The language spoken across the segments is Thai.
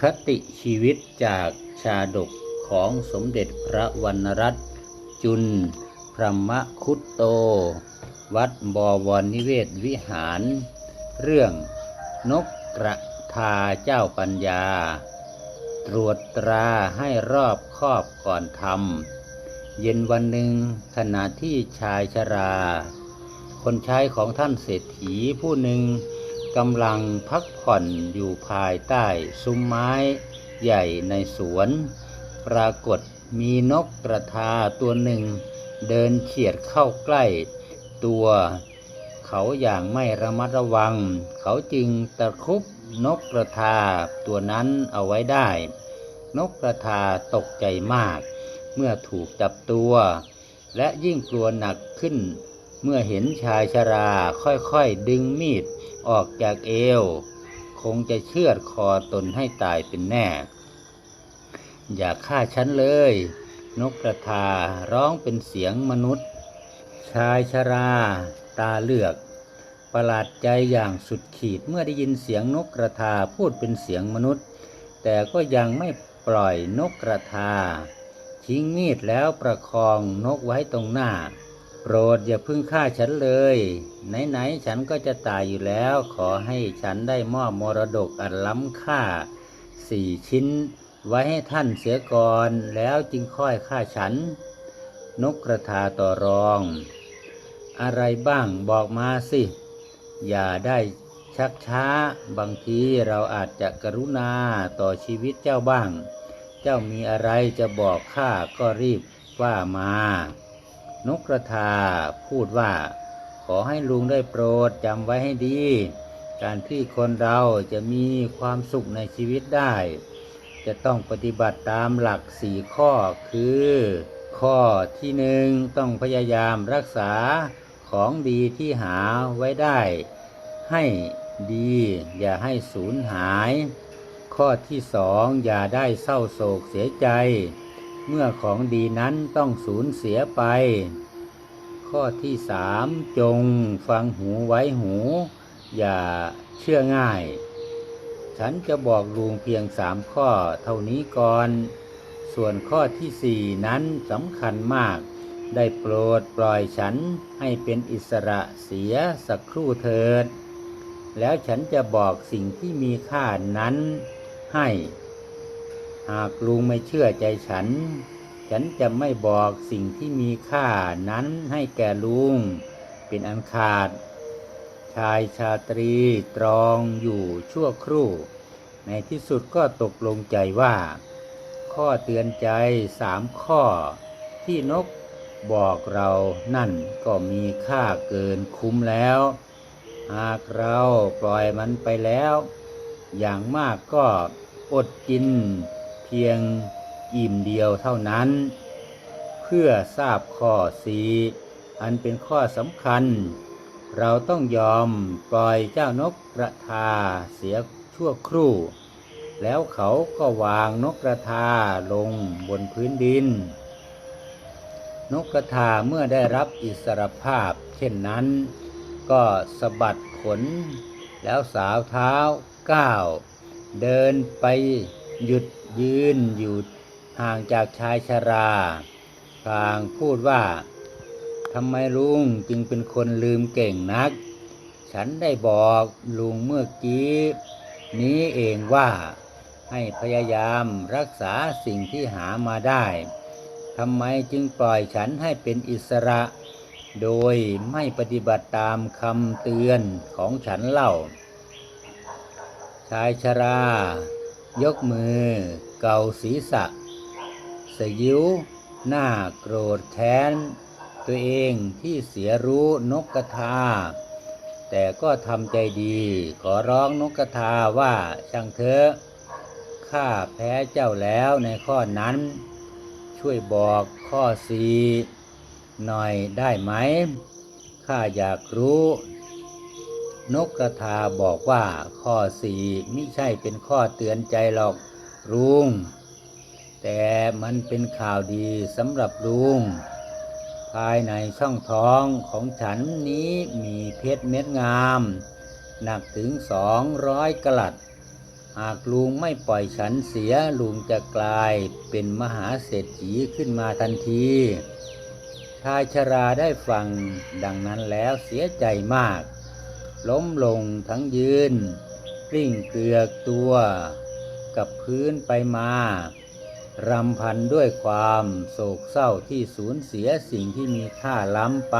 คติชีวิตจากชาดกของสมเด็จพระวรรณรัตน์จุลพรหมคุตโต วัดบวรนิเวศวิหาร เรื่องนกกระทาเจ้าปัญญา ตรวจตราให้รอบคอบก่อนทำเย็นวันหนึ่งขณะที่ชายชรา คนใช้ของท่านเศรษฐีผู้หนึ่ง กำลังพักผ่อนอยู่ภายใต้ซุ้มไม้ใหญ่ในสวน ปรากฏมีนกกระทาตัวหนึ่ง เดินเฉียดเข้าใกล้ตัว เขาอย่างไม่ระมัดระวัง เขาจึงตะคุบนกกระทาตัวนั้นเอาไว้ได้ นกกระทาตกใจมาก เมื่อถูกจับตัว และยิ่งกลัวหนักขึ้น เมื่อเห็นชายชราค่อยๆดึงมีด ออกจากเอว คงจะเชือดคอตนให้ตายเป็นแน่ อย่าฆ่าฉันเลย นกกระทาร้องเป็นเสียงมนุษย์ ชายชราตาเลือก ประหลาดใจอย่างสุดขีดเมื่อได้ยินเสียงนกกระทาพูดเป็นเสียงมนุษย์ แต่ก็ยังไม่ปล่อยนกกระทา ทิ้งมีดแล้วประคองนกไว้ตรงหน้า ปรดอย่าพึ่งฆ่าฉันเลย ไหนๆฉันก็จะตายอยู่แล้ว ขอให้ฉันได้มอบมรดกอันล้ำค่าสี่ชิ้น ไว้ให้ท่านเสียก่อนแล้วจึงค่อยฆ่าฉัน นกกระทาต่อรอง อะไรบ้างบอกมาสิ อย่าได้ชักช้า บางทีเราอาจจะกรุณาต่อชีวิตเจ้าบ้าง เจ้ามีอะไรจะบอกข้าก็รีบว่ามา นกกระทาพูดว่า ขอให้ลุงได้โปรดจำไว้ให้ดี การที่คนเราจะมีความสุขในชีวิตได้ จะต้องปฏิบัติตามหลักสี่ข้อคือ ข้อที่หนึ่งต้องพยายามรักษาของดีที่หาไว้ได้ ให้ดีอย่าให้สูญหาย ข้อที่สองอย่าได้เศร้าโศกเสียใจ เมื่อของดีนั้นต้องสูญเสียไป ข้อที่สามจงฟังหูไว้หู อย่าเชื่อง่าย ฉันจะบอกลุงเพียงสามข้อเท่านี้ก่อน ส่วนข้อที่สี่นั้นสำคัญมาก ได้โปรดปล่อยฉันให้เป็นอิสระเสียสักครู่เถิด แล้วฉันจะบอกสิ่งที่มีค่านั้นให้ หากลุงไม่เชื่อใจฉัน ฉันจะไม่บอกสิ่งที่มีค่านั้นให้แก่ลุง เป็นอันขาด ชายชาตรีตรองอยู่ชั่วครู่ ในที่สุดก็ตกลงใจว่า ข้อเตือนใจสามข้อที่นกบอกเรานั่นก็มีค่าเกินคุ้มแล้ว หากเราปล่อยมันไปแล้ว อย่างมากก็อดกิน เพียงอิ่มเดียวเท่านั้น เพื่อทราบข้อสีอันเป็นข้อสำคัญ เราต้องยอมปล่อยเจ้านกกระทาเสียชั่วครู่ แล้วเขาก็วางนกกระทาลงบนพื้นดิน นกกระทาเมื่อได้รับอิสรภาพ เช่นนั้น ก็สะบัดขน แล้วสาวเท้าก้าวเดินไป หยุดยืนอยู่ห่างจากชายชราพลางพูดว่าทำไมลุงจึงเป็นคนลืมเก่งนัก ฉันได้บอกลุงเมื่อกี้ นี้เองว่าให้พยายามรักษาสิ่งที่หามาได้ทำไมจึงปล่อยฉันให้เป็นอิสระ โดยไม่ปฏิบัติตามคำเตือนของฉันเล่า ชายชรา ยกมือ เกาศีรษะ สยิวหน้าโกรธแค้น ตัวเองที่เสียรู้นกกระทา แต่ก็ทำใจดี ขอร้องนกกระทาว่าช่างเถอะข้าแพ้เจ้าแล้วในข้อนั้น ช่วยบอกข้อสีหน่อยได้ไหมข้าอยากรู้ นกกระทาบอกว่าข้อสี่ไม่ใช่เป็นข้อเตือนใจหรอกลุง แต่มันเป็นข่าวดีสำหรับลุง ภายในช่องท้องของฉันนี้มีเพชรเม็ดงาม หนักถึงสองร้อยกลัดหหากลุงไม่ปล่อยฉันเสียลุงจะกลายเป็นมหาเศรษฐีขึ้นมาทันทีชายชราได้ฟังดังนั้นแล้วเสียใจมาก ล้มลงทั้งยืนกลิ้งเกลือกตัว กับพื้นไปมารำพันด้วยความโศกเศร้าที่สูญเสียสิ่งที่มีค่าล้ำไป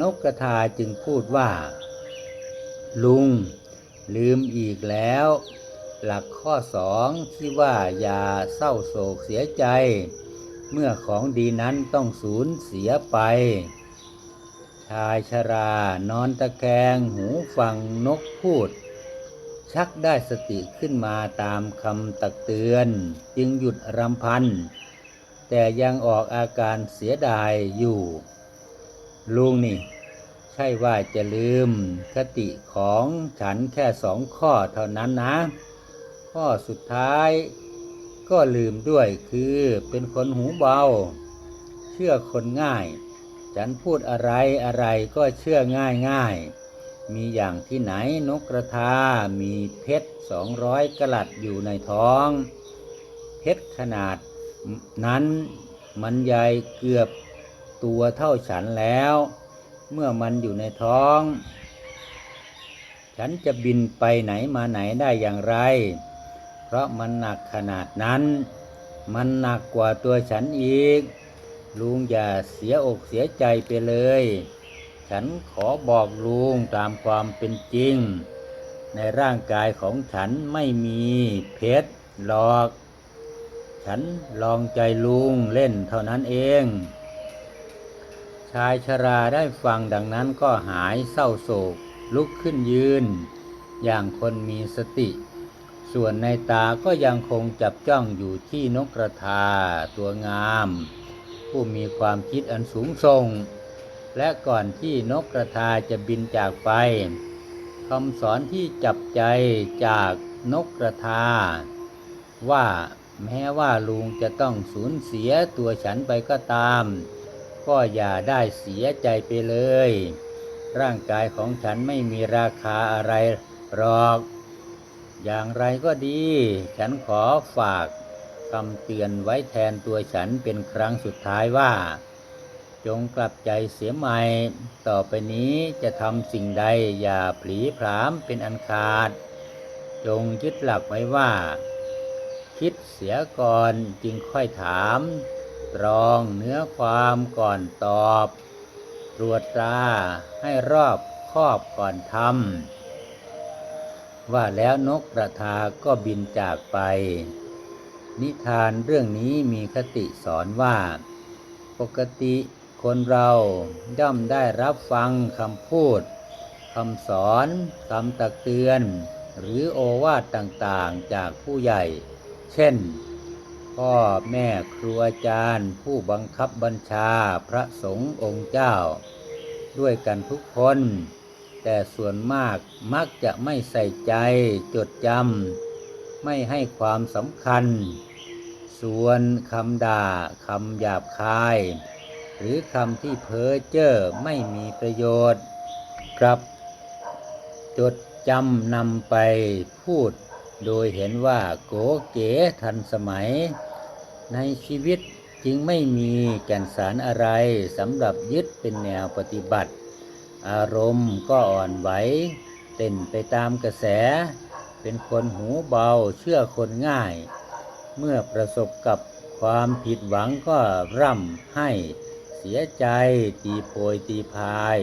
นกกระทาจึงพูดว่า ลุง ลืมอีกแล้ว หลักข้อสองที่ว่าอย่าเศร้าโศกเสียใจ เมื่อของดีนั้นต้องสูญเสียไป ชายชรานอนตะแคงหูฟังนกพูด ชักได้สติขึ้นมาตามคำตักเตือน จึงหยุดรำพัน แต่ยังออกอาการเสียดายอยู่ ลุงนี่ ใช่ว่าจะลืมคติของฉันแค่สองข้อเท่านั้นนะ ข้อสุดท้ายก็ลืมด้วยคือเป็นคนหูเบา เชื่อคนง่าย ฉันพูดอะไรอะไรก็เชื่อง่ายง่าย มีอย่างที่ไหนนกกระทา มีเพชรสองร้อยกลัดอยู่ในท้อง เพชรขนาดนั้นมันใหญ่เกือบตัวเท่าฉันแล้ว เมื่อมันอยู่ในท้อง ฉันจะบินไปไหนมาไหนได้อย่างไร เพราะมันหนักขนาดนั้น มันหนักกว่าตัวฉันอีก ลุงอย่าเสียอกเสียใจไปเลย ฉันขอบอกลุงตามความเป็นจริง ในร่างกายของฉันไม่มีเพชรหรอก ฉันลองใจลุงเล่นเท่านั้นเอง ชายชราได้ฟังดังนั้นก็หายเศร้าโศก ลุกขึ้นยืน อย่างคนมีสติ ส่วนในตาก็ยังคงจับจ้องอยู่ที่นกกระทาตัวงาม ผู้มีความคิดอันสูงส่ง และก่อนที่นกกระทาจะบินจากไปคำสอนที่จับใจจากนกกระทา ว่าแม้ว่าลุงจะต้องสูญเสียตัวฉันไปก็ตาม ก็อย่าได้เสียใจไปเลย ร่างกายของฉันไม่มีราคาอะไรหรอก อย่างไรก็ดี ฉันขอฝาก คำเตือนไว้แทนตัวฉันเป็นครั้งสุดท้ายว่า จงกลับใจเสียใหม่ ต่อไปนี้จะทำสิ่งใดอย่าผลีผลามเป็นอันขาด จงยึดหลักไว้ว่า คิดเสียก่อนจึงค่อยถาม ตรองเนื้อความก่อนตอบ ตรวจตราให้รอบครอบก่อนทำว่าแล้วนกกระทาก็บินจากไป นิทานเรื่องนี้มีคติสอนว่า ปกติคนเราย่อมได้รับฟังคำพูดคำสอนคำตักเตือน หรือโอวาทต่างๆจากผู้ใหญ่ เช่น พ่อแม่ครูอาจารย์ ผู้บังคับบัญชาพระสงฆ์องค์เจ้า ด้วยกันทุกคน แต่ส่วนมากมักจะไม่ใส่ใจจดจำไม่ให้ความสำคัญ ส่วนคำด่าคำหยาบคาย หรือคำที่เพ้อเจ้อไม่มีประโยชน์กลับ จดจำนำไปพูด โดยเห็นว่าโกเก๋ทันสมัย ในชีวิตจึงไม่มีแก่นสารอะไรสำหรับยึดเป็นแนวปฏิบัติ อารมณ์ก็อ่อนไหวเต้นไปตามกระแส เป็นคนหูเบาเชื่อคนง่าย เมื่อประสบกับความผิดหวังก็ร่ำให้เสียใจตีโพยตีพาย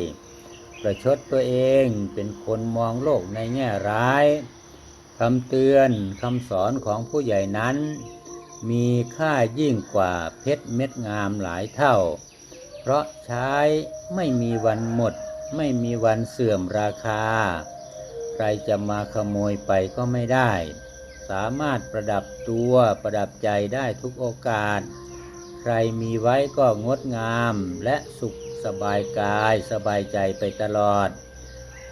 ประชดตัวเองเป็นคนมองโลกในแง่ร้ายคำเตือนคำสอนของผู้ใหญ่นั้น มีค่ายิ่งกว่าเพชรเม็ดงามหลายเท่า เพราะใช้ไม่มีวันหมด ไม่มีวันเสื่อมราคา ใครจะมาขโมยไปก็ไม่ได้ สามารถประดับตัวประดับใจได้ทุกโอกาส ใครมีไว้ก็งดงามและสุขสบายกายสบายใจไปตลอด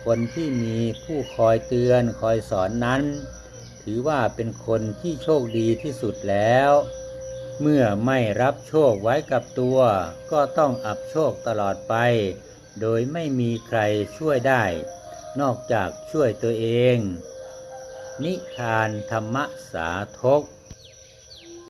คนที่มีผู้คอยเตือนคอยสอนนั้น ถือว่าเป็นคนที่โชคดีที่สุดแล้ว เมื่อไม่รับโชคไว้กับตัว ก็ต้องอับโชคตลอดไป โดยไม่มีใครช่วยได้ นอกจากช่วยตัวเอง นิทานธรรมสาทก